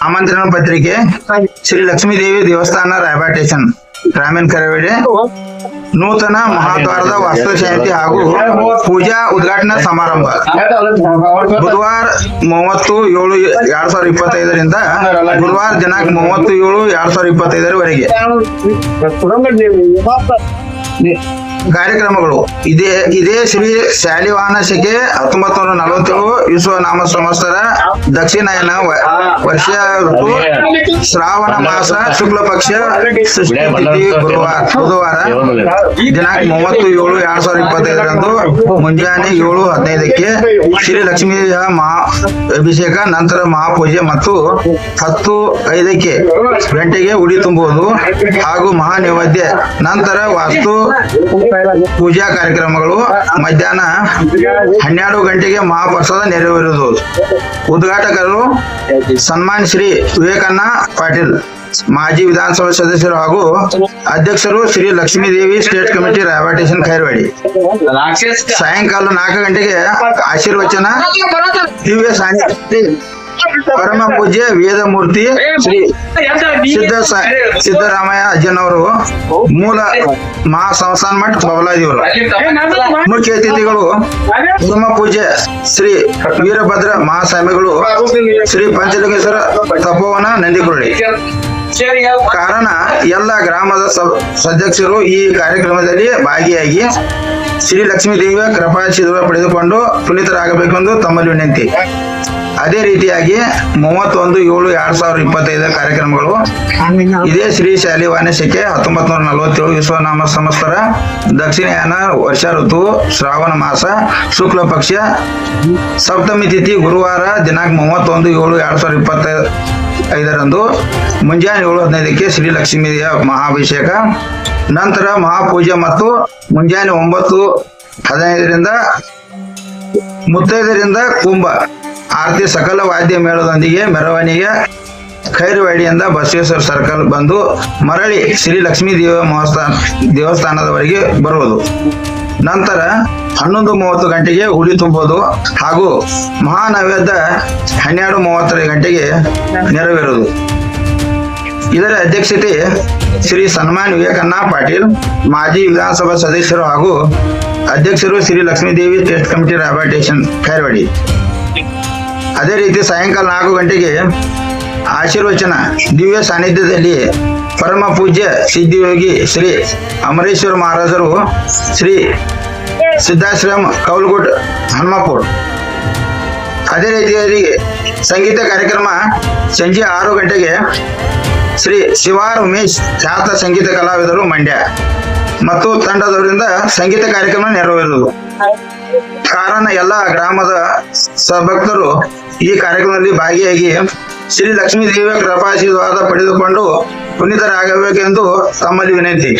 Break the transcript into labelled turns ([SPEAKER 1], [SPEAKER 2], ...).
[SPEAKER 1] ಆಮಂತ್ರಣ ಪತ್ರಿಕೆ ಶ್ರೀ ಲಕ್ಷ್ಮೀದೇವಿ ದೇವಸ್ಥಾನ ರಾಯಬಾಟೇಶನ್ ರಾಮೇನ್ ಗ್ರಾಮೀಣ ಕರಾವಳಿ ನೂತನ ಮಹಾದ್ವಾರದ ವಾಸ್ತುಶಾಂತಿ ಹಾಗೂ ಪೂಜಾ ಉದ್ಘಾಟನಾ ಸಮಾರಂಭ. ಬುಧವಾರ ಮೂವತ್ತು ಏಳು ಎರಡ್ ಸಾವಿರದ ಇಪ್ಪತ್ತೈದರಿಂದ ಗುರುವಾರ ದಿನಾಂಕ ಮೂವತ್ತು ಏಳು ಎರಡ್ ಸಾವಿರದ ಇಪ್ಪತ್ತೈದರವರೆಗೆ. ಕಾರ್ಯಕ್ರಮಗಳು. ಇದೇ ಇದೇ ಶ್ರೀ ಶಾಲಿವಾಹನ ಶಕೆ ಹತ್ತೊಂಬತ್ತು ನೂರ ನಲವತ್ತೇಳು ವಿಶ್ವ ನಾಮ ಸಂವತ್ಸರ ದಕ್ಷಿಣಾಯನ ವರ್ಷ ಋತು ಶ್ರಾವಣ ಮಾಸ ಶುಕ್ಲ ಪಕ್ಷ ಸೃಷ್ಟಿ ತಿಥಿ ಗುರುವಾರ ಬುಧವಾರ. ದಿನಾಂಕ ಮೂವತ್ತು ಏಳು ಎರಡ್ ಸಾವಿರದ ಇಪ್ಪತ್ತೈದರಂದು ಮುಂಜಾನೆ ಏಳು ಹದಿನೈದಕ್ಕೆ ಶ್ರೀ ಲಕ್ಷ್ಮಿಯ ಮಹಾ ಅಭಿಷೇಕ ನಂತರ ಮಹಾಪೂಜೆ ಮತ್ತು ಹತ್ತು ಐದಕ್ಕೆ ಗಂಟೆಗೆ ಉಡಿ ತುಂಬುವುದು ಹಾಗೂ ಮಹಾ ನೈವೇದ್ಯ ನಂತರ ವಾಸ್ತು ಪೂಜಾ ಕಾರ್ಯಕ್ರಮಗಳು ಮಧ್ಯಾಹ್ನ ಹನ್ನೆರಡು ಗಂಟೆಗೆ ಮಹಾಪ್ರಸಾದ ನೆರವೇರುವುದು. ಉದ್ಘಾಟಕರು ಸನ್ಮಾನ್ ಶ್ರೀ ವಿವೇಕಣ್ಣ ಪಾಟೀಲ್ ಮಾಜಿ ವಿಧಾನಸಭಾ ಸದಸ್ಯರು ಹಾಗೂ ಅಧ್ಯಕ್ಷರು Shri Lakshmidevi state committee Raybag station Khairawadi ಸಾಯಂಕಾಲ ನಾಲ್ಕು ಗಂಟೆಗೆ ಆಶೀರ್ವಚನ ದಿವ್ಯ ಸಾನ್ನಿಧ್ಯ ಪರಮ ಪೂಜ್ಯ ವೇದಮೂರ್ತಿ ಶ್ರೀ ಸಿದ್ಧ ಸ- ಸಿದ್ದರಾಮಯ್ಯ ಅಜ್ಜನವರು ಮೂಲ ಮಹಾ ಸಂಸ್ಥಾನ ಮಠ ಬಬಲಾದಿಯವರು ಮುಖ್ಯ ಅತಿಥಿಗಳು ಪರಮ ಪೂಜ್ಯ ಶ್ರೀ ವೀರಭದ್ರ ಮಹಾಸ್ವಾಮಿಗಳು ಶ್ರೀ ಪಂಚಲಿಂಗೇಶ್ವರ ತಪೋವನ ನಂದಿಕೊಳ್ಳಿ ಕಾರಣ ಎಲ್ಲ ಗ್ರಾಮದ ಸ- ಸದಸ್ಯರು ಈ ಕಾರ್ಯಕ್ರಮದಲ್ಲಿ ಭಾಗಿಯಾಗಿ ಶ್ರೀ ಲಕ್ಷ್ಮೀ ದೇವಿಯ ಕೃಪಾಶೀರ್ವಾದ ಪಡೆದುಕೊಂಡು ಪುನೀತರಾಗಬೇಕೆಂದು ತಮ್ಮಲ್ಲಿ ವಿನಂತಿ. ಅದೇ ರೀತಿಯಾಗಿ ಮೂವತ್ತೊಂದು, ಏಳು, ಎರಡ್ ಸಾವಿರದ ಇಪ್ಪತ್ತೈದರ ಕಾರ್ಯಕ್ರಮಗಳು. ಇದೇ ಶ್ರೀ ಶಾಲಿ ವಾಣಿಶಕ್ಕೆ ಹತ್ತೊಂಬತ್ ನೂರ ನಲವತ್ತೇಳು ವಿಶ್ವನಾಮ ಸಂಸ್ಥರ ದಕ್ಷಿಣಯಾನ ವರ್ಷ ಋತು, ಶ್ರಾವಣ ಮಾಸ, ಶುಕ್ಲ ಪಕ್ಷ, ಸಪ್ತಮಿ ತಿಥಿ, ಗುರುವಾರ ದಿನಾಂಕ ಮೂವತ್ತೊಂದು, ಏಳು, ಎರಡ್ ಸಾವಿರದ ಇಪ್ಪತ್ತ ಐದರಂದು ಮುಂಜಾನೆ ಏಳು ಹದಿನೈದಕ್ಕೆ ಶ್ರೀ ಮಹಾಭಿಷೇಕ. ನಂತರ ಮಹಾಪೂಜೆ ಮತ್ತು ಮುಂಜಾನೆ ಒಂಬತ್ತು ಹದಿನೈದರಿಂದ ಮುತ್ತೈದರಿಂದ ಕುಂಭ. ಆರತಿ ಸಕಲ ವಾದ್ಯ ಮೇಳದೊಂದಿಗೆ ಮೆರವಣಿಗೆ ಖೈರವಾಡಿಯಿಂದ ಬಸವೇಶ್ವರ ಸರ್ಕಲ್ ಬಂದು ಮರಳಿ ಶ್ರೀ ಲಕ್ಷ್ಮೀ ದೇವ ಮಹಾಸ್ಥಾನ ದೇವಸ್ಥಾನದವರೆಗೆ ಬರುವುದು. ನಂತರ ಹನ್ನೊಂದು ಮೂವತ್ತು ಗಂಟೆಗೆ ಹುಲಿ ತುಂಬೋದು ಹಾಗೂ ಮಹಾನವ್ಯದ ಹನ್ನೆರಡು ಮೂವತ್ತರ ಗಂಟೆಗೆ ನೆರವೇರುವುದು. ಇದರ ಅಧ್ಯಕ್ಷತೆ ಶ್ರೀ ಸನ್ಮಾನ್ ವಿವೇಕಣ್ಣ ಪಾಟೀಲ್, ಮಾಜಿ ವಿಧಾನಸಭಾ ಸದಸ್ಯರು ಹಾಗೂ ಅಧ್ಯಕ್ಷರು Shri Lakshmidevi test committee Raybag station Khairawadi. ಅದೇ ರೀತಿ ಸಾಯಂಕಾಲ ನಾಲ್ಕು ಗಂಟೆಗೆ ಆಶೀರ್ವಚನ ದಿವ್ಯ ಸಾನ್ನಿಧ್ಯದಲ್ಲಿ ಪರಮ ಪೂಜ್ಯ ಸಿದ್ಧಿಯೋಗಿ ಶ್ರೀ ಅಮರೇಶ್ವರ ಮಹಾರಾಜರು ಶ್ರೀ ಸಿದ್ಧಾಶ್ರಮ ಕೌಲ್ಗುಡ್ ಹನುಮಪುರ್. ಅದೇ ರೀತಿಯಲ್ಲಿ ಸಂಗೀತ ಕಾರ್ಯಕ್ರಮ ಸಂಜೆ ಆರು ಗಂಟೆಗೆ ಶ್ರೀ ಶಿವಾರ್ ಉಮೇಶ್ ಖ್ಯಾತ ಸಂಗೀತ ಕಲಾವಿದರು ಮಂಡ್ಯ. ಮತ್ತು ತಂಡದವರಿಂದ ಸಂಗೀತ ಕಾರ್ಯಕ್ರಮ ನೆರವೇರುವುದು. ಕಾರಣ ಎಲ್ಲ ಗ್ರಾಮದ ಸಭಕ್ತರು ಈ ಕಾರ್ಯಕ್ರಮದಲ್ಲಿ ಭಾಗಿಯಾಗಿ ಶ್ರೀ ಲಕ್ಷ್ಮೀ ದೇವಿಯ ಕೃಪಾಶೀರ್ವಾದ ಪಡೆದುಕೊಂಡು ಪುನೀತರಾಗಬೇಕೆಂದು ತಮ್ಮಲ್ಲಿ ವಿನಂತಿ.